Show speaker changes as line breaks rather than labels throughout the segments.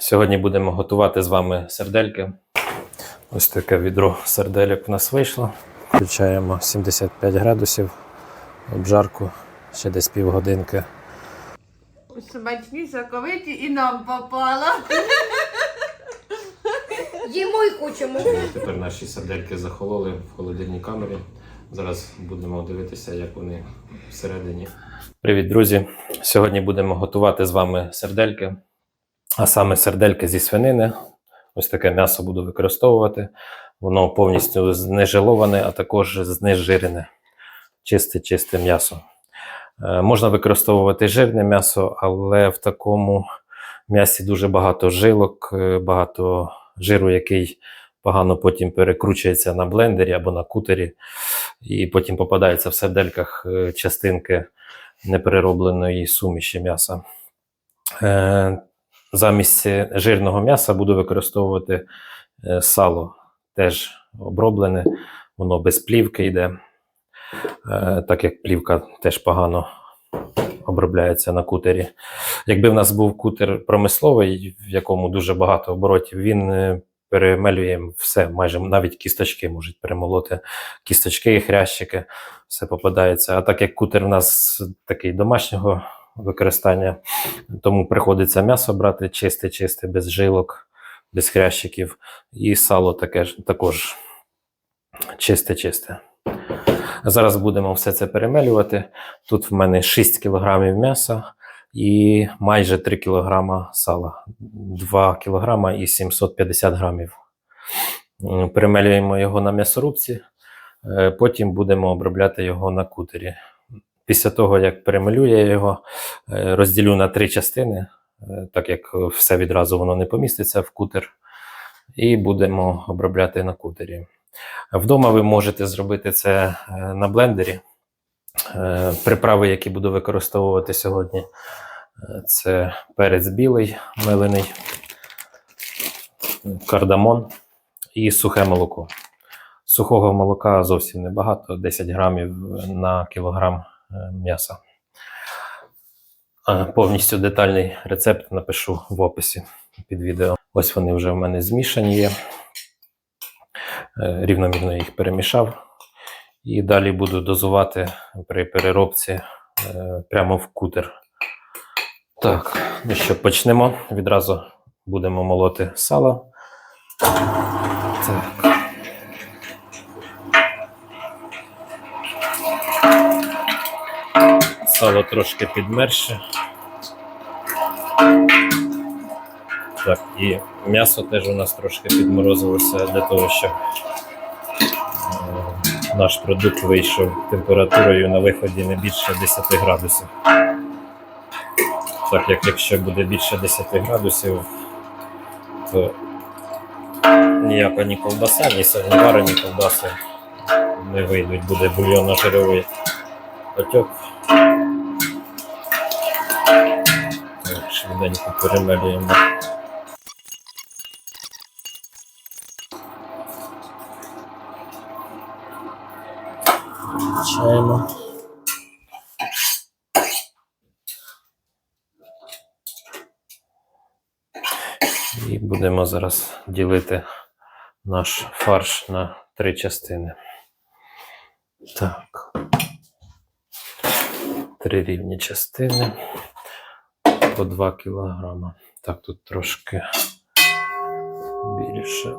Сьогодні будемо готувати з вами сердельки. Ось таке відро серделек в нас вийшло. Включаємо 75 градусів, обжарку ще десь півгодинки.
Смачні, соковиті і нам попало.
Їмо й хочемо.
Тепер наші сердельки захололи в холодильній камері. Зараз будемо дивитися, як вони всередині. Привіт, друзі! Сьогодні будемо готувати з вами сердельки, а саме сердельки зі свинини. Ось таке м'ясо буду використовувати. Воно повністю знежиловане, а також знежирене. Чисте, чисте м'ясо. Е, Можна використовувати жирне м'ясо, але в такому м'ясі дуже багато жилок, е, багато жиру, який погано потім перекручується на блендері або на кутері, і потім попадаються в сердельках е, частинки непереробленої суміші м'яса. Замість жирного м'яса буду використовувати е, сало, теж оброблене, воно без плівки йде, е, так як плівка теж погано обробляється на кутері. Якби в нас був кутер промисловий, в якому дуже багато оборотів, він е, перемелює все, майже навіть кісточки можуть перемолоти. Кісточки хрящики, все попадається. А так як кутер в нас такий домашнього використання, тому приходиться м'ясо брати чисте-чисте, без жилок, без хрящиків. І сало таке ж також чисте-чисте. Зараз будемо все це перемелювати. Тут в мене 6 кг м'яса і майже 3 кг сала, 2 кг і 750 грамів. Перемелюємо його на м'ясорубці, е, потім будемо обробляти його на кутері. Після того, як перемелю я його, е, розділю на три частини, е, так як все відразу воно не поміститься в кутер, і будемо обробляти на кутері. Вдома ви можете зробити це е, на блендері. Приправи, які буду використовувати сьогодні, це перець білий мелений, кардамон і сухе молоко. Сухого молока зовсім небагато, 10 грамів на кілограм м'яса. Е, Повністю детальний рецепт напишу в описі під відео. Ось вони вже в мене змішані є. Е, Рівномірно їх перемішав. І далі буду дозувати при переробці е, прямо в кутер. Так, ну що, почнемо. Відразу будемо молоти сало. Так. Сало трошки підмерше. Так, і м'ясо теж у нас трошки підморозилося для того, щоб е, наш продукт вийшов температурою на виході не більше 10 градусів. Так як якщо буде більше 10 градусів, то ніяка ні ковбаса, ні варені ковбаси не вийдуть, буде бульйонно-жировий потік. Швиденько перемелюємо. Включаємо. І будемо зараз ділити наш фарш на три частини. Так. Три рівні частини по 2 кілограма. Так, тут трошки більше.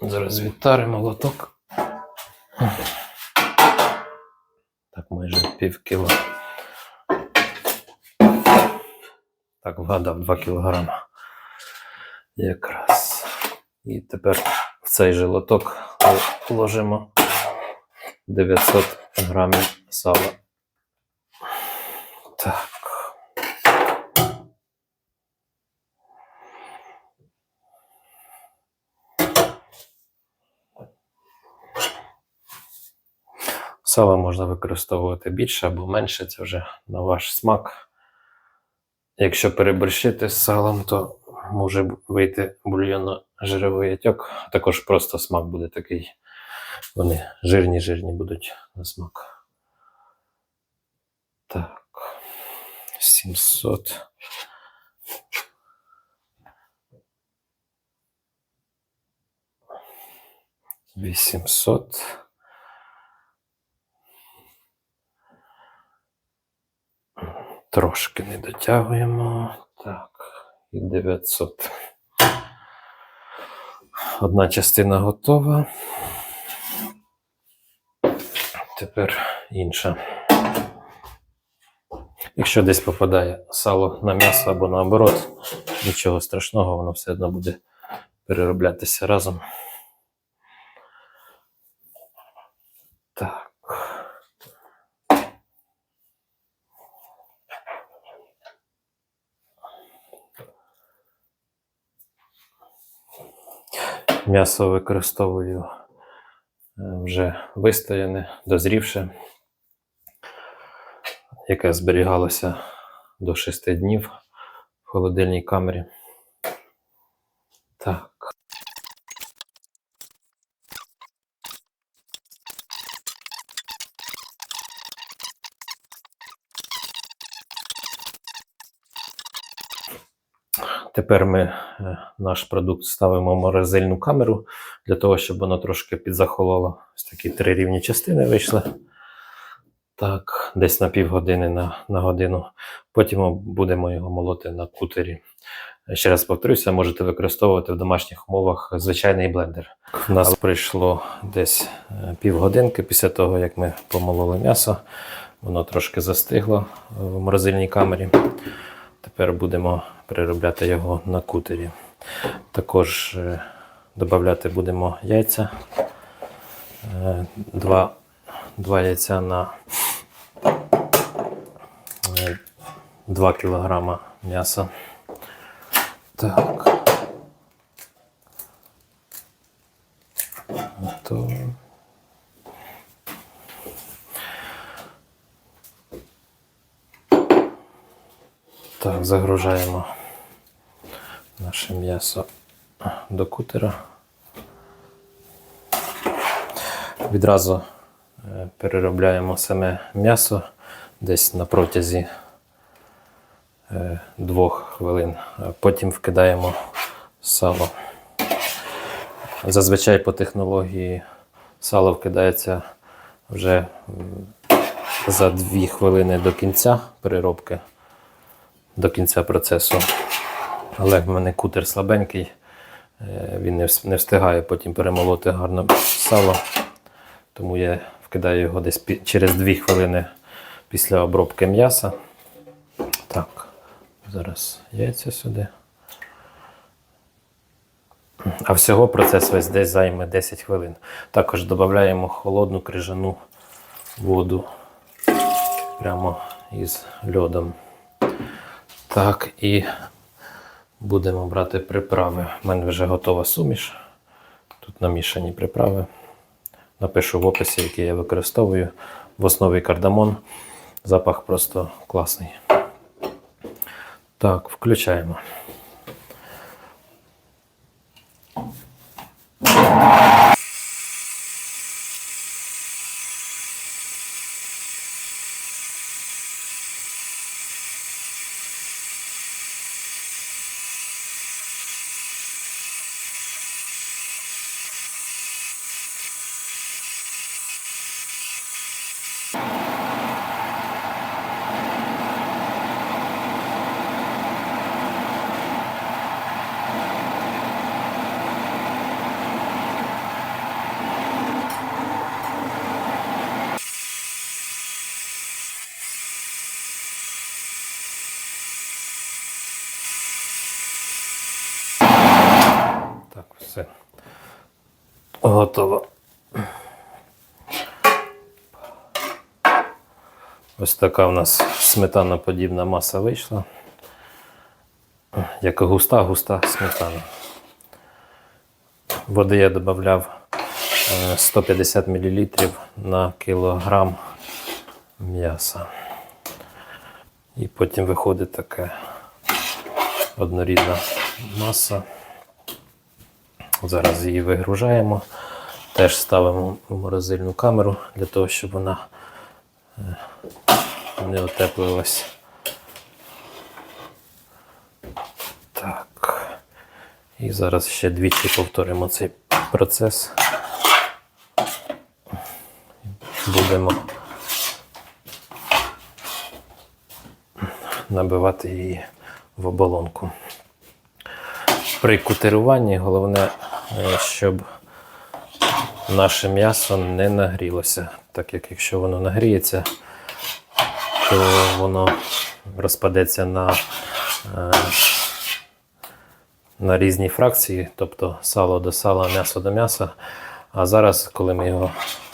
Зараз відтаримо лоток. Так, майже пів кіло. Так, вгадав 2 кілограма. Якраз. І тепер цей же лоток вложимо 900 грамів сала. Так. Сала можна використовувати більше або менше, це вже на ваш смак. Якщо переборщити з салом, то може вийти бульйонно-жировий отек. Також просто смак буде такий Вони жирні-жирні будуть на смак. Так. 700. Вісімсот. Трошки не дотягуємо. Так, і 900. Одна частина готова. Тепер інша. Якщо десь попадає сало на м'ясо або наоборот, нічого страшного, воно все одно буде перероблятися разом. Так. М'ясо використовую е, вже вистояне, дозрівше, яке зберігалося до 6 днів в холодильній камері. Так. Тепер ми е, наш продукт ставимо в морозильну камеру для того, щоб воно трошки підзахололо. Ось такі три рівні частини вийшли. Так, десь на півгодини на, на годину. Потім будемо його молоти на кутері. Ще раз повторюся, можете використовувати в домашніх умовах звичайний блендер. У нас прийшло десь е, півгодинки після того, як ми помололи м'ясо. Воно трошки застигло в морозильній камері. Тепер будемо переробляти його на кутері. Також е, додати будемо яйця. Е, Два, два яйця на е, 2 кг м'яса. Так. Готово. Так, загружаємо наше м'ясо до кутера. Відразу е, переробляємо саме м'ясо десь на протязі е, двох хвилин. Потім вкидаємо сало. Зазвичай по технології сало вкидається вже за дві хвилини до кінця переробки до кінця процесу. Але в мене кутер слабенький, е, він не встигає потім перемолоти гарно сало. Тому я вкидаю його десь через 2 хвилини після обробки м'яса. Так, зараз яйця сюди. А всього процес весь десь займе 10 хвилин. Також додаємо холодну крижану воду прямо із льодом. Так, і будемо брати приправи. У мене вже готова суміш. Тут намішані приправи. Напишу в описі, які я використовую. В основі кардамон. Запах просто класний. Так, включаємо. Так, все. Готово. Ось така в нас сметаноподібна маса вийшла. Як густа-густа сметана. Води я додав 150 мл на кілограм м'яса. І потім виходить така однорідна маса. Зараз її вигружаємо теж ставимо в морозильну камеру для того, щоб вона е, не отеплювалась. Так. І зараз ще двічі повторимо цей процес. Будемо набивати її в оболонку. При кутеруванні головне, щоб наше м'ясо не нагрілося, так як якщо воно нагріється, то воно розпадеться на, е, на різні фракції, тобто сало до сала, м'ясо до м'яса. А зараз, коли ми його е,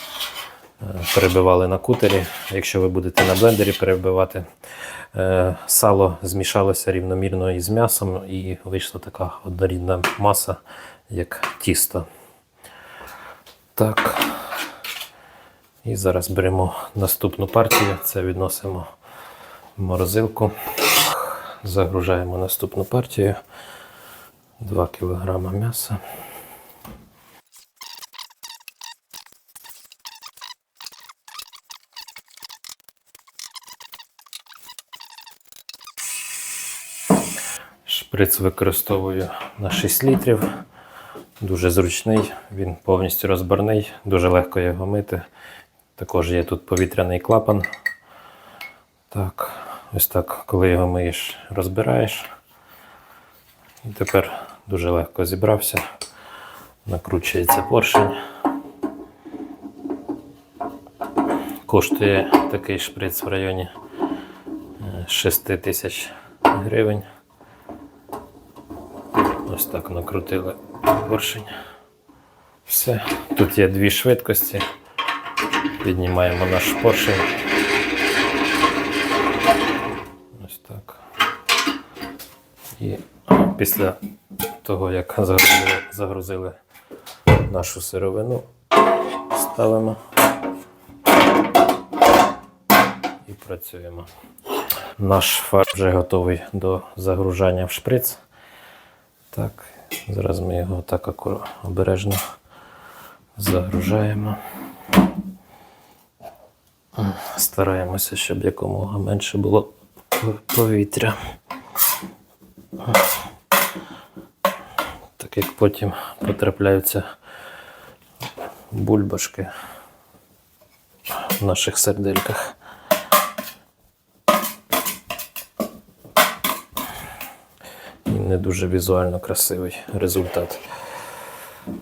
перебивали на кутері, якщо ви будете на блендері перебивати, е, сало змішалося рівномірно із м'ясом і вийшла така однорідна маса, як тісто. Так. І зараз беремо наступну партію. Це відносимо в морозилку. Загружаємо наступну партію. 2 кг м'яса. Шприц використовую на 6 літрів. Дуже зручний, він повністю розборний, дуже легко його мити. Також є тут повітряний клапан. Так, ось так, коли його миєш, розбираєш. І тепер дуже легко зібрався. Накручується поршень. Коштує такий шприц в районі е, 6 тисяч гривень. Ось так накрутили поршень. Все. Тут є дві швидкості. Піднімаємо наш поршень. Ось так. І після того, як загрузили, загрузили нашу сировину, ставимо і працюємо. Наш фарш вже готовий до загружання в шприц. Так, зараз ми його так обережно загружаємо. Стараємося, щоб якомога менше було повітря. Так як потім потрапляються бульбашки в наших сердельках. Не дуже візуально красивий результат.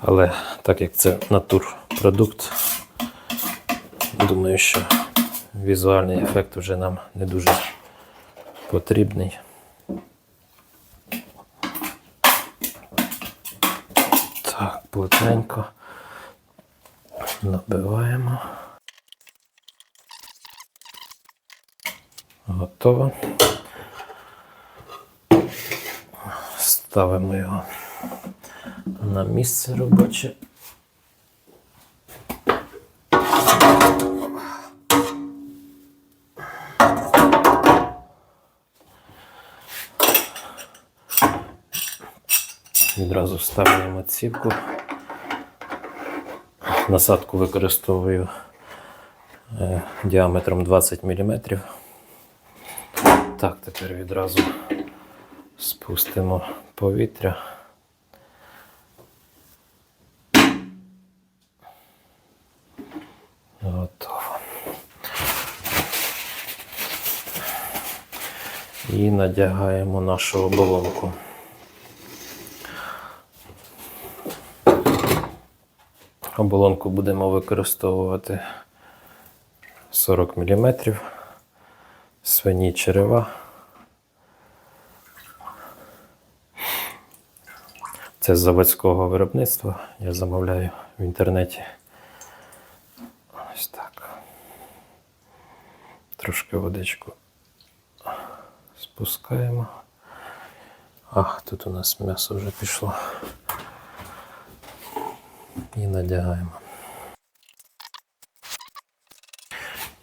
Але так як це натурпродукт, думаю, що візуальний ефект вже нам не дуже потрібний. Так, плотненько набиваємо. Готово. Ставимо його на місце робоче. Відразу вставляємо цівку. Насадку використовую е, діаметром 20 мм. Так, тепер відразу спустимо повітря. Готово. І надягаємо нашу оболонку. Оболонку будемо використовувати 40 мм, свині черева. Це з заводського виробництва. Я замовляю в інтернеті. Ось так. Трошки водичку спускаємо. Ах, тут у нас м'ясо вже пішло. І надягаємо.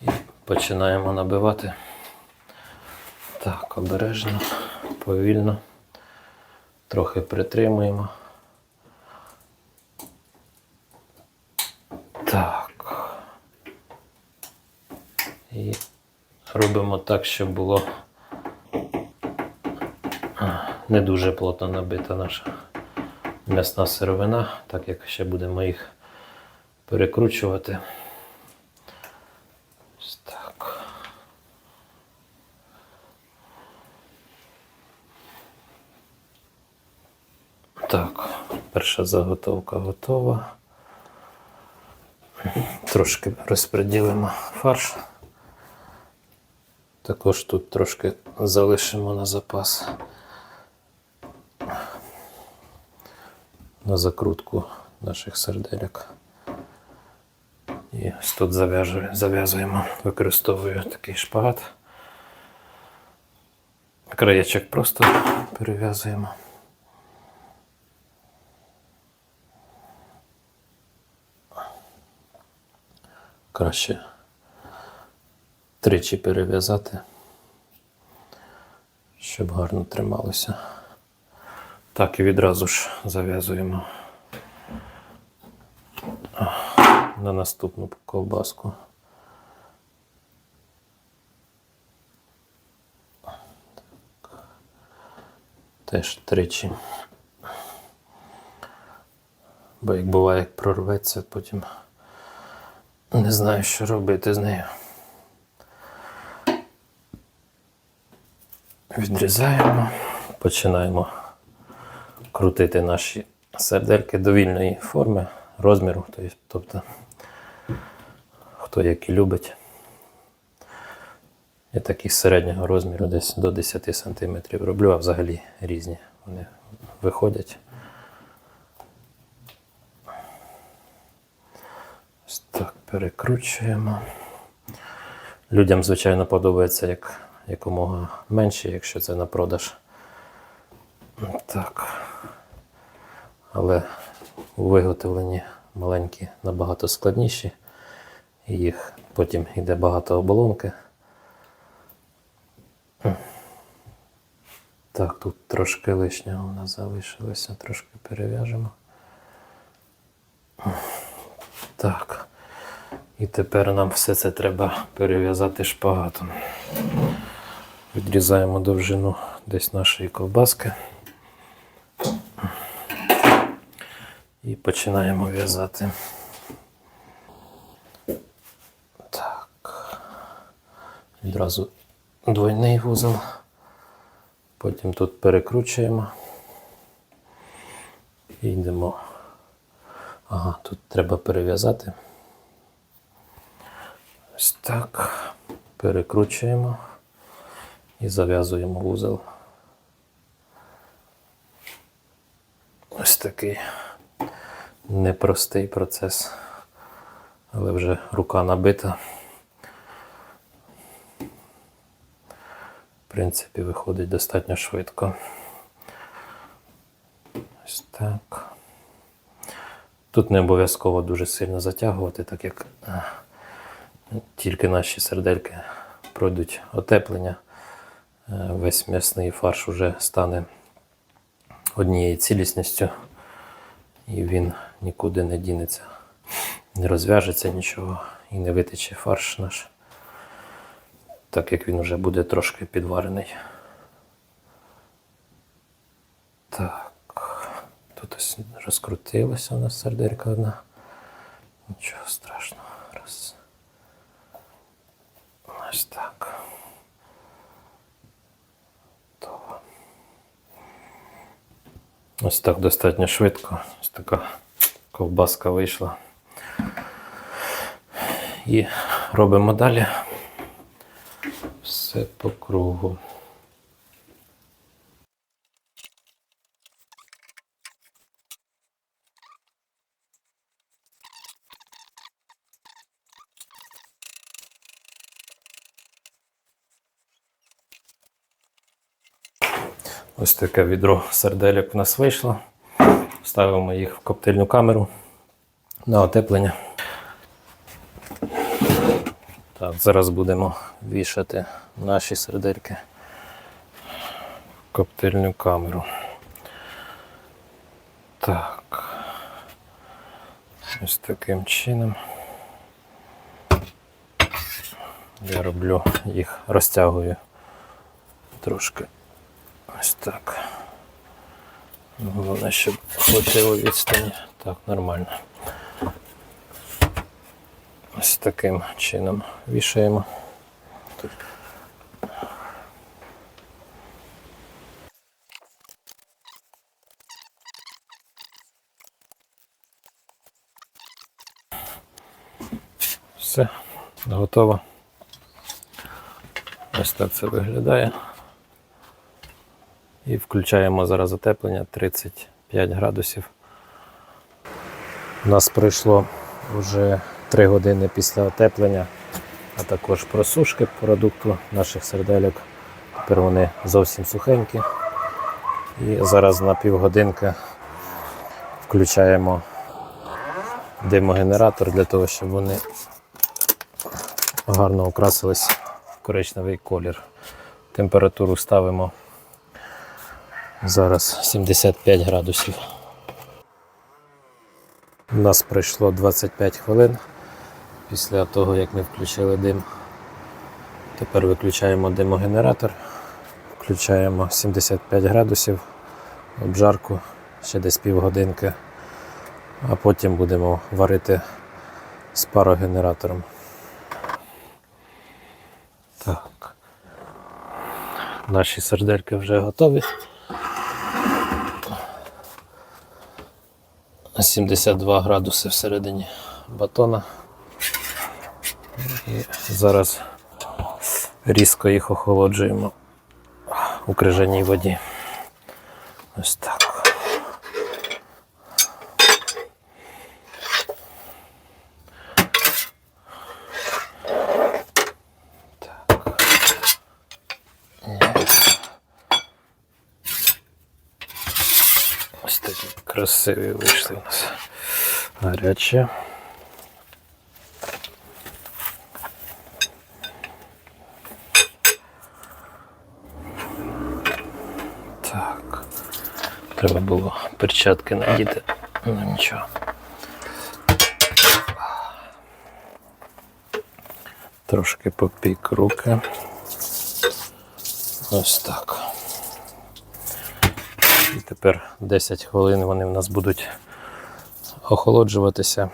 І починаємо набивати. Так, обережно, повільно трохи притримуємо. Так. І робимо так, щоб було не дуже плотно набита наша м'ясна сировина, так як ще будемо їх перекручувати. Так, перша заготовка готова. Трошки розподілимо фарш. Також тут трошки залишимо на запас. На закрутку наших серделек. І ось тут зав'язуємо, використовую такий шпагат. Краєчок просто перев'язуємо. Краще тричі перев'язати, щоб гарно трималося. Так, і відразу ж зав'язуємо на наступну ковбаску. Теж тричі. Бо як буває, як прорветься, потім не знаю, що робити з нею. Відрізаємо, починаємо крутити наші сердельки довільної форми, розміру, тобто хто який любить. Я такі середнього розміру десь до 10 см роблю, а взагалі різні вони виходять. Ось так перекручуємо. Людям, звичайно, подобається як якомога менше, якщо це на продаж. Так. Але у виготовленні маленькі набагато складніші. Їх потім йде багато оболонки. Так, тут трошки лишнього у нас залишилося, трошки перев'яжемо. Так. І тепер нам все це треба перев'язати шпагатом. Відрізаємо довжину десь нашої ковбаски. І починаємо в'язати. Так. Відразу двойний вузол. Потім тут перекручуємо. І йдемо. Ага, тут треба перев'язати. Ось так. Перекручуємо і зав'язуємо вузол. Ось такий непростий процес, але вже рука набита. В принципі, виходить достатньо швидко. Ось так. Тут не обов'язково дуже сильно затягувати, так як е, тільки наші сердельки пройдуть отеплення, е, весь м'ясний фарш уже стане однією цілісністю, і він нікуди не дінеться, не розв'яжеться нічого і не витече фарш наш, так як він вже буде трошки підварений. Так. Тут ось розкрутилася у нас серделька одна. Нічого страшного. Раз. Ось так. Готово. Ось так достатньо швидко. Ось така ковбаска вийшла. І робимо далі. Все по кругу. Ось таке відро серделек у нас вийшло. Ставимо їх в коптильну камеру на отеплення. Так, зараз будемо вішати наші сердельки в коптильну камеру. Так. Ось таким чином. я роблю їх, розтягую трошки. Ось так. Головне, щоб хватило відстані. Так, нормально. Ось таким чином вішаємо. Все, готово. Ось так це виглядає. І включаємо зараз затеплення 35 градусів. У нас пройшло вже 3 години після отеплення, а також просушки продукту наших сердельок. Тепер вони зовсім сухенькі. І зараз на півгодинки включаємо димогенератор для того, щоб вони гарно окрасились в коричневий колір. Температуру ставимо зараз 75 градусів. У нас пройшло 25 хвилин після того, як ми включили дим. Тепер виключаємо димогенератор, включаємо 75 градусів, обжарку ще десь півгодинки, а потім будемо варити з парогенератором. Так. Наші сердельки вже готові. 72 градуси всередині батона. І зараз різко їх охолоджуємо у крижаній воді. Ось так. Ось такі красиві вийшли у нас. Гарячі. Так. Треба було перчатки надіти. Ну нічого. Трошки попік руки. Ось так. Тепер 10 хвилин вони в нас будуть охолоджуватися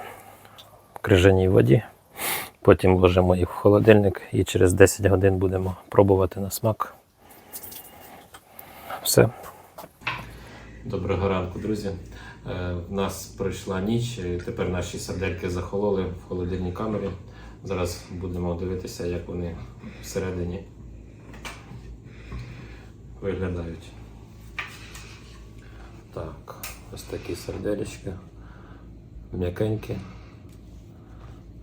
в крижаній воді. Потім вложимо їх в холодильник і через 10 годин будемо пробувати на смак. Все. Доброго ранку, друзі. Е, В нас пройшла ніч, тепер наші сардельки захололи в холодильній камері. Зараз будемо дивитися, як вони всередині виглядають. Так, ось такі серделечки. М'якенькі.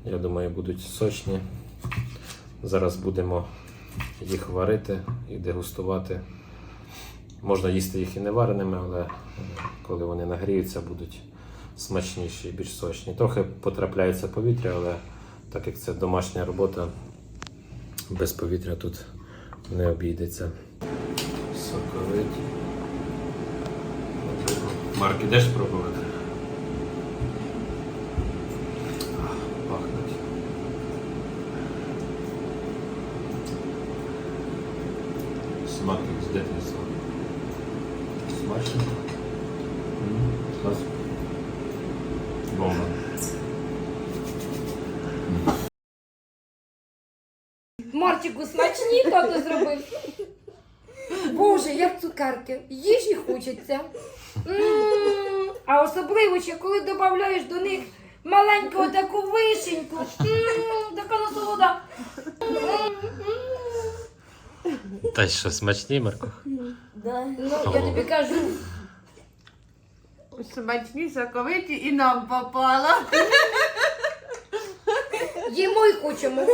Я думаю, будуть сочні. Зараз будемо їх варити і дегустувати. Можна їсти їх і не вареними, але е, коли вони нагріються, будуть смачніші і більш сочні. Трохи потрапляється повітря, але так як це домашня робота, без повітря тут не обійдеться. Соковиті. Марк, ідеш пробувати? Ах, Пахнуть. Смак як з дитинства. Смачно. Клас. Бомба.
Мартіку, смачні тато зробив. Боже, як цукерки. Їжі хочеться. М, А особливо ще коли додаєш до них маленьку таку вишеньку. М, Така насолода.
Та що, смачні, Марко?
Ну, я тобі кажу.
Смачні, соковиті і нам попало.
Їмо й хочемо.